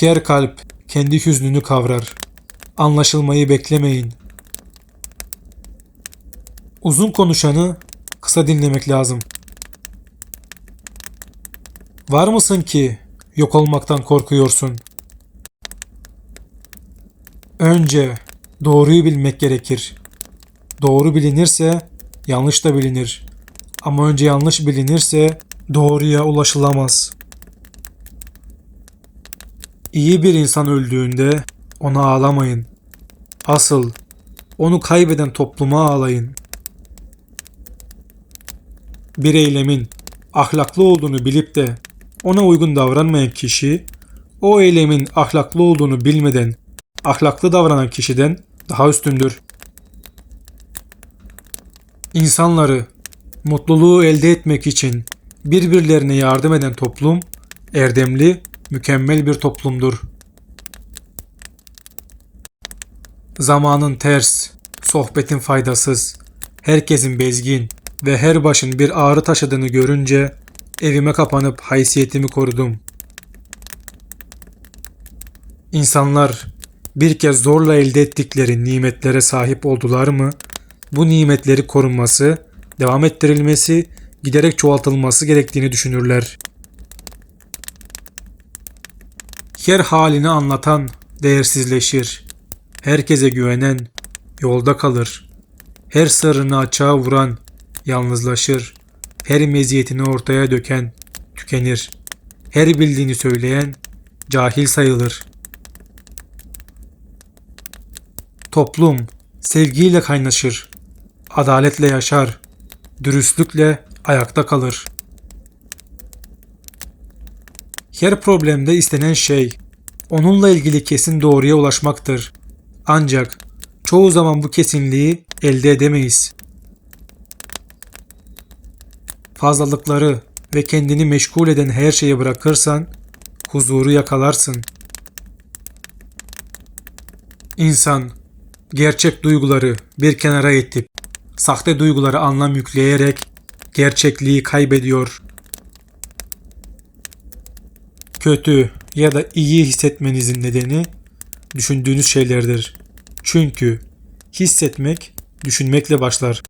Her kalp kendi hüznünü kavrar. Anlaşılmayı beklemeyin. Uzun konuşanı kısa dinlemek lazım. Var mısın ki yok olmaktan korkuyorsun? Önce doğruyu bilmek gerekir. Doğru bilinirse yanlış da bilinir. Ama önce yanlış bilinirse doğruya ulaşılamaz. İyi bir insan öldüğünde ona ağlamayın. Asıl onu kaybeden topluma ağlayın. Bir eylemin ahlaklı olduğunu bilip de ona uygun davranmayan kişi o eylemin ahlaklı olduğunu bilmeden ahlaklı davranan kişiden daha üstündür. İnsanları mutluluğu elde etmek için birbirlerine yardım eden toplum erdemli, mükemmel bir toplumdur. Zamanın ters, sohbetin faydasız, herkesin bezgin ve her başın bir ağrı taşıdığını görünce evime kapanıp haysiyetimi korudum. İnsanlar bir kez zorla elde ettikleri nimetlere sahip oldular mı, bu nimetleri korunması, devam ettirilmesi, giderek çoğaltılması gerektiğini düşünürler. Her halini anlatan değersizleşir. Herkese güvenen yolda kalır. Her sırrını açığa vuran yalnızlaşır. Her meziyetini ortaya döken tükenir. Her bildiğini söyleyen cahil sayılır. Toplum sevgiyle kaynaşır. Adaletle yaşar. Dürüstlükle ayakta kalır. Her problemde istenen şey onunla ilgili kesin doğruya ulaşmaktır. Ancak çoğu zaman bu kesinliği elde edemeyiz. Fazlalıkları ve kendini meşgul eden her şeyi bırakırsan huzuru yakalarsın. İnsan gerçek duyguları bir kenara itip sahte duyguları anlam yükleyerek gerçekliği kaybediyor. Kötü ya da iyi hissetmenizin nedeni düşündüğünüz şeylerdir. Çünkü hissetmek düşünmekle başlar.